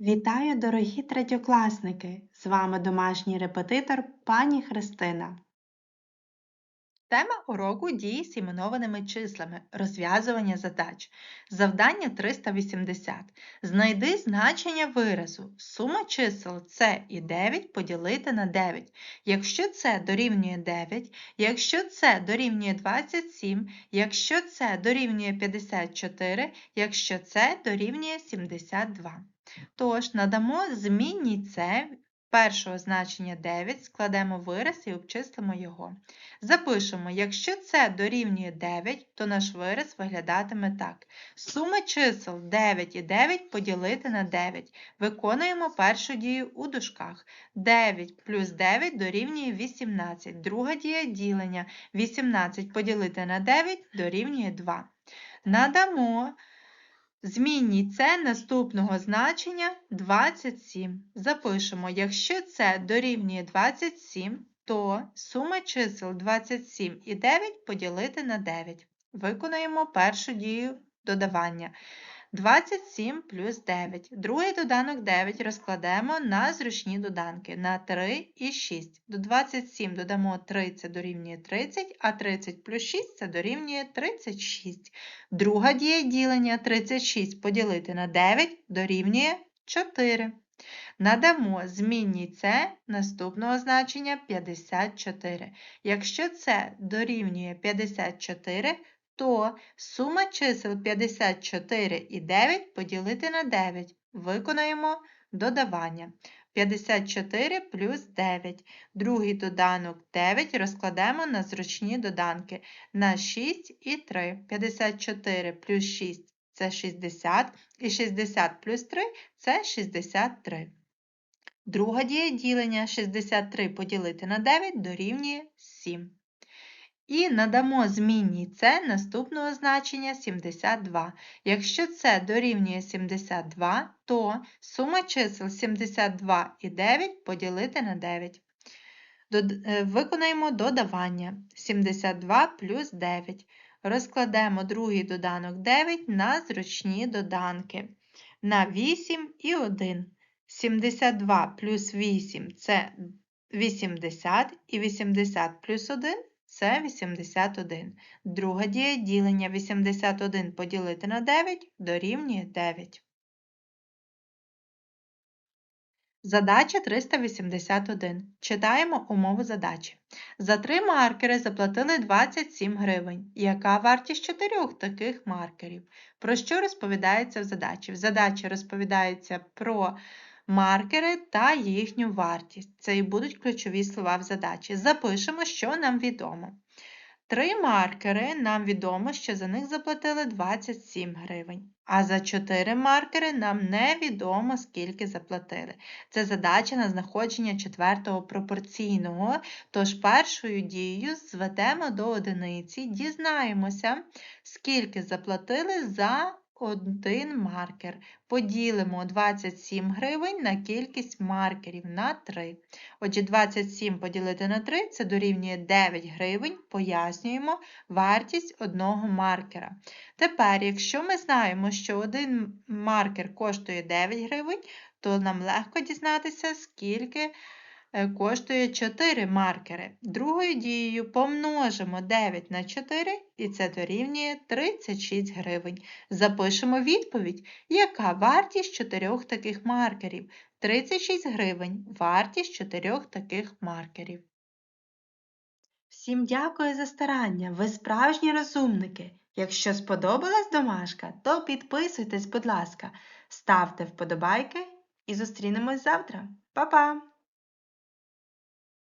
Вітаю, дорогі третьокласники! З вами домашній репетитор пані Христина. Тема уроку дії з іменованими числами. Розв'язування задач. Завдання 380. Знайди значення виразу. Сума чисел С і 9 поділити на 9. Якщо це дорівнює 9, якщо це дорівнює 27, якщо це дорівнює 54, якщо це дорівнює 72. Тож надамо змінній С першого значення 9, складемо вираз і обчислимо його. Запишемо, якщо це дорівнює 9, то наш вираз виглядатиме так. Сума чисел 9 і 9 поділити на 9. Виконуємо першу дію у дужках. 9 плюс 9 дорівнює 18. Друга дія ділення. 18 поділити на 9 дорівнює 2. Надамо Змінній це наступного значення 27. Запишемо, якщо це дорівнює 27, то сума чисел 27 і 9 поділити на 9. Виконуємо першу дію додавання. 27 плюс 9. Другий доданок 9 розкладемо на зручні доданки на 3 і 6. До 27 додамо 3, це дорівнює 30, а 30 плюс 6 це дорівнює 36. Друга дія ділення 36 поділити на 9 дорівнює 4. Надамо змінній це наступного значення 54. Якщо це дорівнює 54, то сума чисел 54 і 9 поділити на 9. Виконаємо додавання. 54 плюс 9. Другий доданок 9 розкладемо на зручні доданки на 6 і 3. 54 плюс 6 це 60, і 60 плюс 3 це 63. Друга дія ділення 63 поділити на 9 дорівнює 7. І надамо змінній це наступного значення 72. Якщо це дорівнює 72, то сума чисел 72 і 9 поділити на 9. Е, виконаємо додавання 72 плюс 9. Розкладемо другий доданок 9 на зручні доданки на 8 і 1. 72 плюс 8 це 80 і 80 плюс 1 це 81. Друга дія ділення 81 поділити на 9 дорівнює 9. Задача 381. Читаємо умову задачі. За три маркери заплатили 27 гривень. Яка вартість чотирьох таких маркерів? Про що розповідається в задачі? В задачі розповідається про маркери та їхню вартість. Це і будуть ключові слова в задачі. Запишемо, що нам відомо. Три маркери нам відомо, що за них заплатили 27 гривень. А за 4 маркери нам невідомо, скільки заплатили. Це задача на знаходження четвертого пропорційного. Тож першою дією зведемо до одиниці, дізнаємося, скільки заплатили за один маркер. Поділимо 27 гривень на кількість маркерів на 3. Отже, 27 поділити на 3 це дорівнює 9 гривень, пояснюємо вартість одного маркера. Тепер, якщо ми знаємо, що один маркер коштує 9 гривень, то нам легко дізнатися, скільки коштує 4 маркери. Другою дією помножимо 9 на 4 і це дорівнює 36 гривень. Запишемо відповідь, яка вартість 4 таких маркерів. 36 гривень вартість 4 таких маркерів. Всім дякую за старання, ви справжні розумники. Якщо сподобалась домашка, то підписуйтесь, будь ласка, ставте вподобайки і зустрінемось завтра. Па-па!